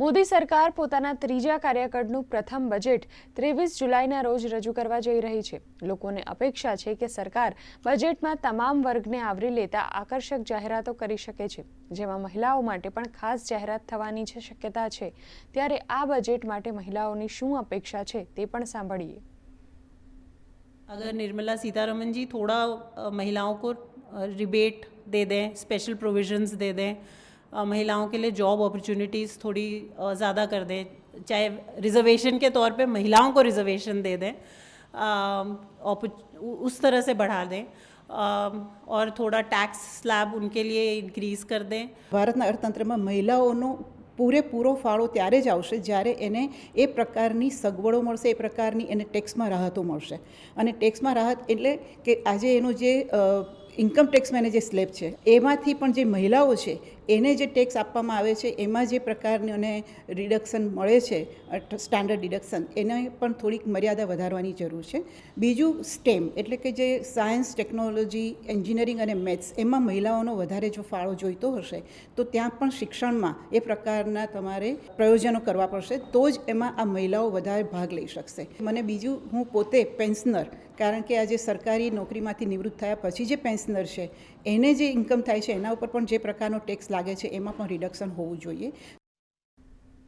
મોદી સરકાર પોતાના ત્રીજા કાર્યકાળનું પ્રથમ બજેટ ત્રેવીસ જુલાઈના રોજ રજૂ કરવા જઈ રહી છે લોકોને અપેક્ષા છે કે સરકાર બજેટમાં તમામ વર્ગને આવરી લેતા આકર્ષક જાહેરાતો કરી શકે છે જેમાં મહિલાઓ માટે પણ ખાસ જાહેરાત થવાની છે શક્યતા છે ત્યારે આ બજેટ માટે મહિલાઓની શું અપેક્ષા છે તે પણ સાંભળીએ अगर निर्मला सीतारमन जी थोड़ा अ, महिलाओं को रिबेट दे दें स्पेशल प्रोविजंस दे दें अ, महिलाओं के लिए जॉब अपॉर्चुनिटीज़ थोड़ी अ, ज़्यादा कर दें चाहे रिजर्वेशन के तौर पे महिलाओं को रिजर्वेशन दे दें अ, oppo- उ- उस तरह से बढ़ा दें अ, और थोड़ा टैक्स स्लैब उनके लिए इंक्रीज़ कर दें ભારતના અર્થતંત્રમાં મહિલાઓનો પૂરેપૂરો ફાળો ત્યારે જ આવશે જ્યારે એને એ પ્રકારની સગવડો મળશે એ પ્રકારની એને ટેક્સમાં રાહતો મળશે અને ટેક્સમાં રાહત એટલે કે આજે એનો જે ઇન્કમ ટેક્સમાં એને જે સ્લેબ છે એમાંથી પણ જે મહિલાઓ છે એને જે ટેક્સ આપવામાં આવે છે, એમાં જે પ્રકારની રિડક્શન મળે છે સ્ટાન્ડર્ડ ડિડક્શન, એને પણ થોડીક મર્યાદા વધારવાની જરૂર છે. બીજું સ્ટેમ, એટલે કે જે સાયન્સ, ટેકનોલોજી, એન્જિનિયરિંગ અને મેથ્સ, એમાં મહિલાઓનો વધારે જો ફાળો જોઈતો હશે, તો ત્યાં પણ શિક્ષણમાં એ પ્રકારના તમારે પ્રયોજનો કરવા પડશે, તો જ એમાં આ મહિલાઓ વધારે ભાગ લઈ શકશે. મને બીજું, હું પોતે પેન્શનર, કારણ કે આજે સરકારી નોકરીમાંથી નિવૃત્ત થયા પછી જે પેન્શનર છે, એને જે ઇન્કમ થાય છે, એના ઉપર પણ જે પ્રકારનો ટેક્સ લાગે છે એમાં પણ રિડક્શન હોવું જોઈએ.